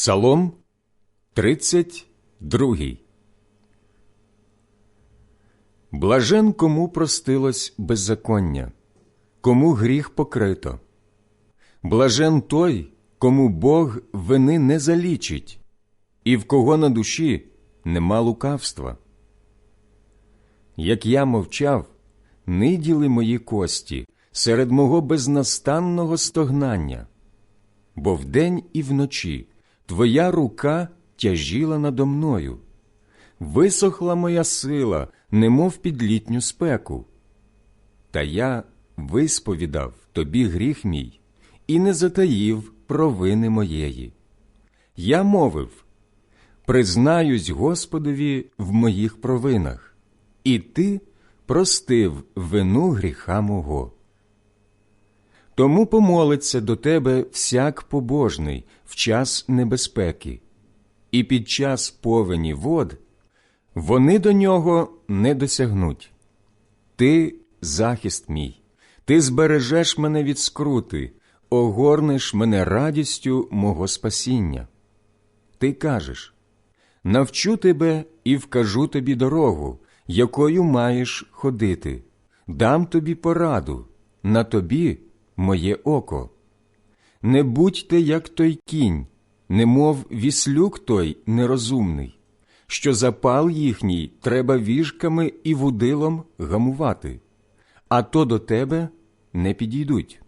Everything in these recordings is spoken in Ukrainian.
Псалом 32 Блажен кому простилось беззаконня, кому гріх покрито. Блажен той, кому Бог вини не залічить, і в кого на душі нема лукавства. Як я мовчав, ниділи мої кості серед мого безнастанного стогнання, бо вдень і вночі твоя рука тяжіла надо мною, висохла моя сила, немов під літню спеку. Та я висповідав тобі гріх мій і не затаїв провини моєї. Я мовив признаюсь Господові в моїх провинах, і ти простив вину гріха мого. Тому помолиться до тебе всяк побожний в час небезпеки, і під час повені вод вони до нього не досягнуть. Ти захист мій, ти збережеш мене від скрути, огорнеш мене радістю мого спасіння. Ти кажеш навчу тебе і вкажу тобі дорогу, якою маєш ходити, дам тобі пораду, на тобі моє око. Не будьте, як той кінь, немов віслюк той нерозумний, що запал їхній треба віжками і вудилом гамувати, а то до тебе не підійдуть.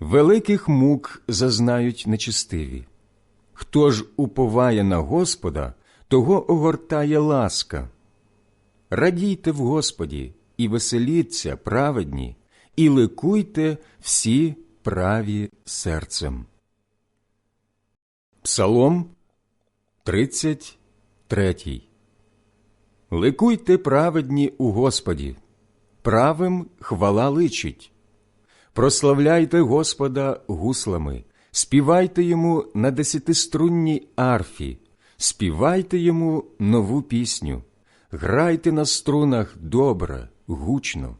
Великих мук зазнають нечистиві. Хто ж уповає на Господа, того огортає ласка. Радійте в Господі і веселіться, праведні, і ликуйте всі праві серцем. Псалом 33 Ликуйте праведні у Господі, правим хвала личить. Прославляйте Господа гуслами, співайте йому на десятиструнній арфі, співайте йому нову пісню, грайте на струнах добре, гучно,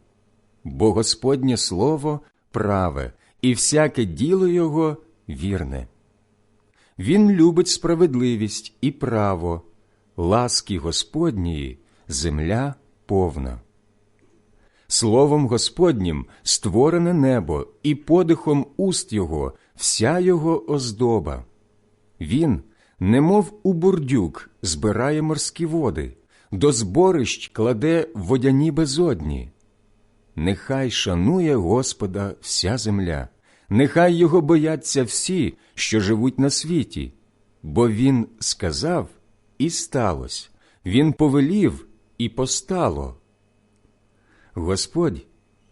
бо Господнє слово праве, і всяке діло його вірне. Він любить справедливість і право, ласки Господньої земля повна. Словом Господнім створене небо, і подихом уст Його вся його оздоба. Він, немов у бурдюк, збирає морські води, до зборищ кладе водяні безодні. Нехай шанує Господа вся земля, нехай його бояться всі, що живуть на світі, бо Він сказав і сталося, Він повелів і постало. Господь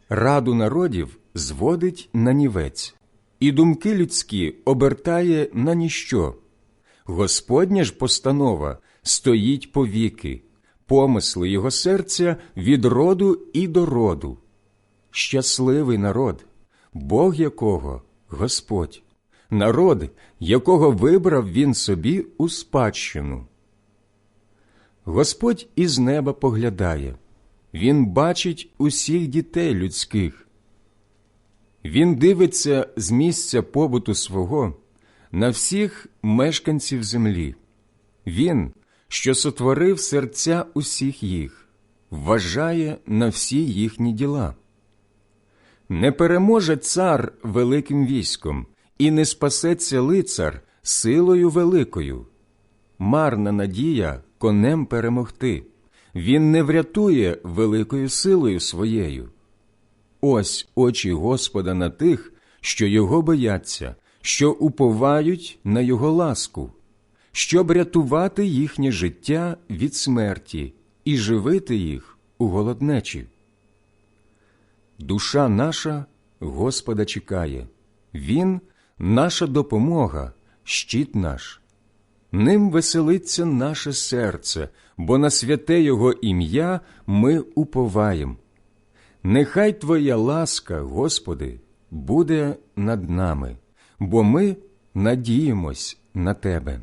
раду народів зводить на нівець, і думки людські обертає на ніщо. Господня ж постанова стоїть повіки, помисли його серця від роду і до роду. Щасливий народ, Бог якого Господь, народ, якого вибрав він собі у спадщину. Господь із неба поглядає, Він бачить усіх дітей людських. Він дивиться з місця побуту свого на всіх мешканців землі. Він, що сотворив серця усіх їх, вважає на всі їхні діла. Не переможе цар великим військом, і не спасеться лицар силою великою. Марна надія конем перемогти. Він не врятує великою силою своєю. Ось очі Господа на тих, що його бояться, що уповають на його ласку, щоб рятувати їхнє життя від смерті і живити їх у голоднечі. Душа наша Господа чекає, Він наша допомога, щит наш. Ним веселиться наше серце, бо на святе Його ім'я ми уповаєм. Нехай Твоя ласка, Господи, буде над нами, бо ми надіємось на Тебе.